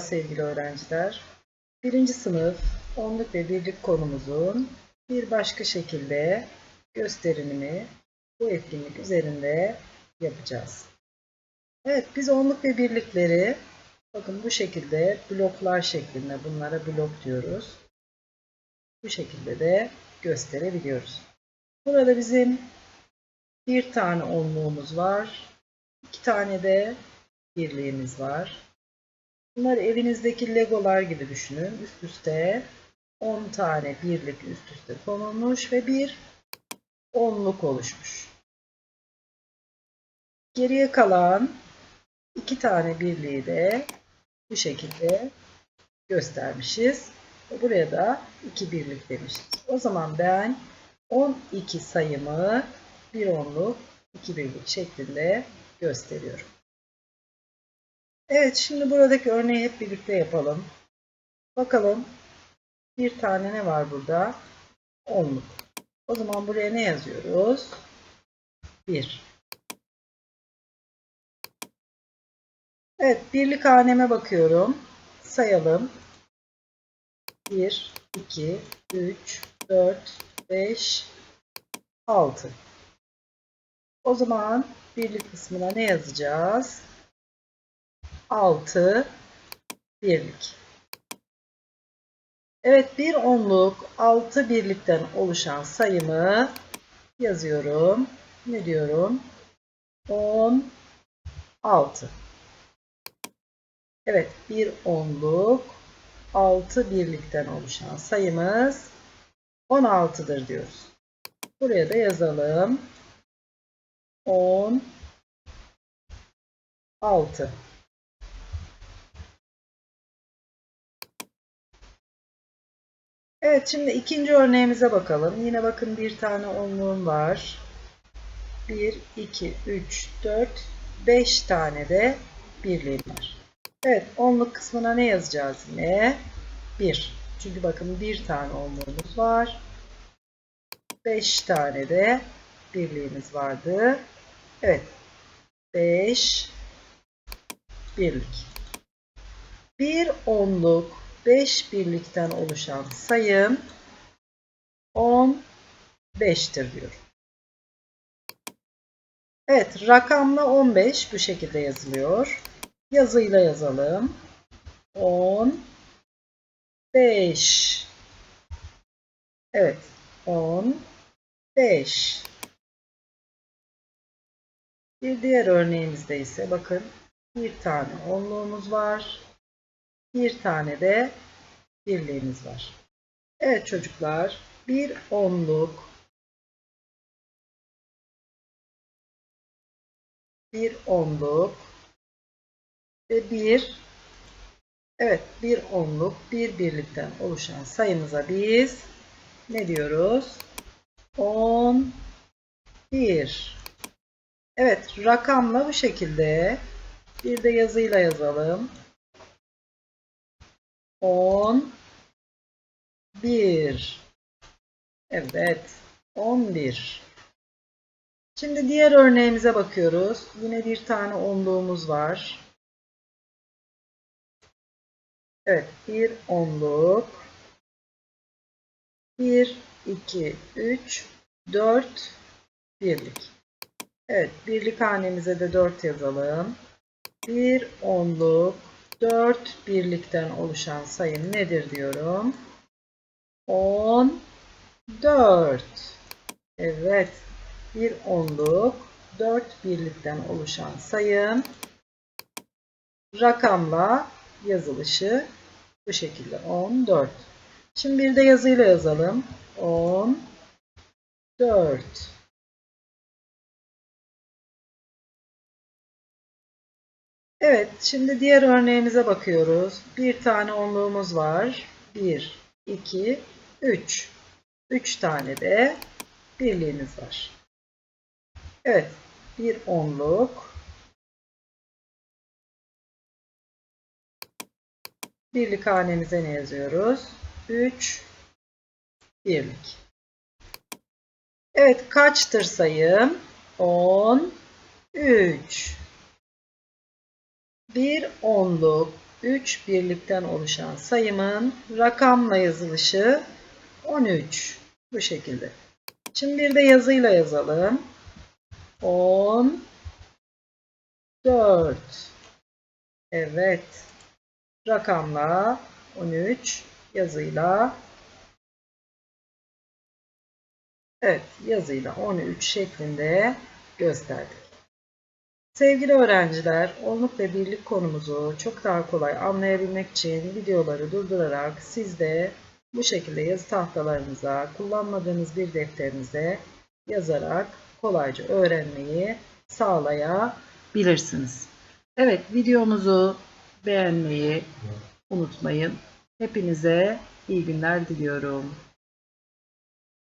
sevgili öğrenciler. Birinci sınıf onluk ve birlik konumuzun bir başka şekilde gösterimini bu etkinlik üzerinde yapacağız. Evet biz onluk ve birlikleri bakın bu şekilde bloklar şeklinde bunlara blok diyoruz. Bu şekilde de gösterebiliyoruz. Burada bizim bir tane onluğumuz var. iki tane de birliğimiz var. Bunları evinizdeki legolar gibi düşünün. Üst üste 10 tane birlik üst üste konulmuş ve bir onluk oluşmuş. Geriye kalan iki tane birliği de bu şekilde göstermişiz. Buraya da iki birlik demişiz. O zaman ben 12 sayımı bir onluk, iki birlik şeklinde gösteriyorum. Evet, şimdi buradaki örneği hep birlikte yapalım. Bakalım bir tane ne var burada? Onluk. O zaman buraya ne yazıyoruz? 1. Evet, birlik haneme bakıyorum. Sayalım. 1, 2, 3, 4, 5, 6. O zaman birlik kısmına ne yazacağız? 6 birlik. Evet bir onluk 6 birlikten oluşan sayımı yazıyorum. Ne diyorum? 16. Evet bir onluk 6 birlikten oluşan sayımız 16'dır diyoruz. Buraya da yazalım. 10 6 Evet şimdi ikinci örneğimize bakalım. Yine bakın bir tane onluğum var. 1, 2, 3, 4, 5 tane de birliğim var. Evet onluk kısmına ne yazacağız yine? 1. Çünkü bakın bir tane onluğumuz var. 5 tane de birliğimiz vardı. Evet. 5 birlik. Bir onluk 5 birlikten oluşan sayım 15'tir diyor. Evet, rakamla 15 bu şekilde yazılıyor. Yazıyla yazalım. 15. Evet, 15. Bir diğer örneğimizde ise bakın bir tane onluğumuz var. Bir tane de birliğimiz var. Evet çocuklar bir onluk bir onluk ve bir evet bir onluk bir birlikten oluşan sayımıza biz ne diyoruz? 11 Evet rakamla bu şekilde bir de yazıyla yazalım. 10 1 Evet 11 Şimdi diğer örneğimize bakıyoruz. Yine bir tane onluğumuz var. Evet bir onluk 1 2 3 4 birlik. Evet birlik hanemize de 4 yazalım. Bir onluk 4 birlikten oluşan sayım nedir diyorum. 14. Evet. Bir onluk 4 birlikten oluşan sayım rakamla yazılışı bu şekilde 14. Şimdi bir de yazıyla yazalım. 14. Evet, şimdi diğer örneğimize bakıyoruz. Bir tane onluğumuz var. 1, 2, 3. 3 tane de birliğimiz var. Evet, bir onluk. Birlik hanemize ne yazıyoruz? 3, birlik. Evet, kaçtır sayım? 10, 3 bir onluk 3 birlikten oluşan sayımın rakamla yazılışı 13. Bu şekilde. Şimdi bir de yazıyla yazalım. 10 4 Evet. Rakamla 13 yazıyla Evet, yazıyla 13 şeklinde gösterdik. Sevgili öğrenciler, onluk ve birlik konumuzu çok daha kolay anlayabilmek için videoları durdurarak siz de bu şekilde yazı tahtalarınıza, kullanmadığınız bir defterinize yazarak kolayca öğrenmeyi sağlayabilirsiniz. Evet, videomuzu beğenmeyi unutmayın. Hepinize iyi günler diliyorum.